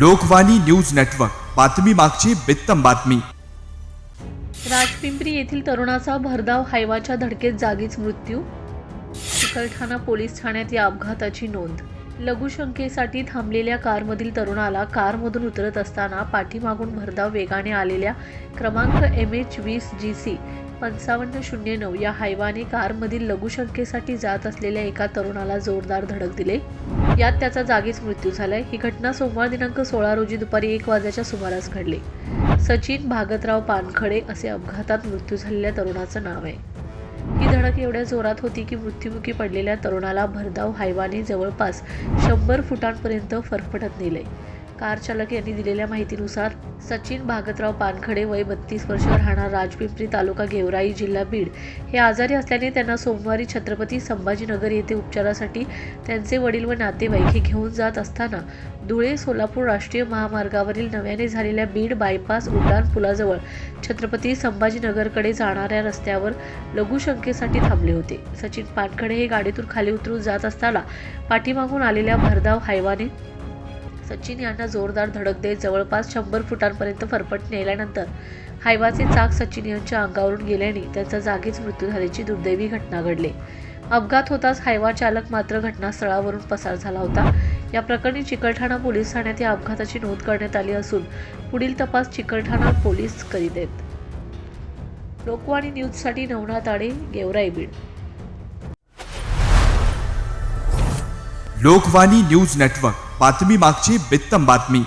Lokvani news network. बातमी मागची बित्तम बातमी. राजपिंपरी येथील तरुणाचा भरधाव हायवाच्या धडकेत जागीच मृत्यू. चिकलठाणा पोलीस ठाण्यात या अपघाताची नोंद. लघुशंकेसाठी थांबलेल्या कारमधील तरुणाला कारमधून उतरत असताना पाठीमागून भरधाव वेगाने आलेल्या क्रमांक एम एच वीस जी सी पंचावन्न शून्य नऊ या हायवाने कारमधील लघुशंकेसाठी जात असलेल्या एका तरुणाला जोरदार धडक दिले. यात त्याचा जागीच मृत्यू झालाय. ही घटना सोमवार दिनांक सोळा रोजी दुपारी एक वाजेच्या सुमारास घडली. सचिन भागतराव पानखडे असे अपघातात मृत्यू झालेल्या तरुणाचं नाव आहे. धडक एवढ्या जोरात होती की मृत्युमुखी पडलेल्या तरुणाला भरधाव हायवाने जवळपास शंभर फुटांपर्यंत फरफटत नेले. कार चालक यांनी दिलेल्या माहितीनुसार सचिन भागतराव पानखडे वय बत्तीस वर्ष राहणार राजपिंपरी तालुका गेवराई जिल्हा बीड. हे आजारी असल्याने त्यांना सोमवारी छत्रपती संभाजीनगर येथे उपचारासाठी त्यांचे वडील व नातेवाईक हे घेऊन जात असताना धुळे सोलापूर राष्ट्रीय महामार्गावरील नव्याने झालेल्या बीड बायपास उड्डाण पुलाजवळ छत्रपती संभाजीनगरकडे जाणाऱ्या रस्त्यावर लघुशंकेसाठी थांबले होते. सचिन पानखडे हे गाडीतून खाली उतरून जात असताना पाठीमागून आलेल्या भरधाव हायवाने सचिन यांना जोरदार धडक देत जवळपास शंभर फुटांपर्यंत फरफट नेल्यानंतर हायवाचे चाक सचिन यांच्या अंगावरून गेल्याने त्यांचा जागीच मृत्यू झाल्याची दुर्दैवी घटना घडली. अपघात होताच हायवा चालक मात्र घटनास्थळावरून पसार झाला होता. या प्रकरणी चिकलठाणा पोलीस ठाण्यात या अपघाताची नोंद करण्यात आली असून पुढील तपास चिकलठाणा पोलीस करीत आहेत. लोकवाणी न्यूजसाठी Navnath Ade Georai Beed. Lokvani news network. बातमी मागची बित्तम बातमी.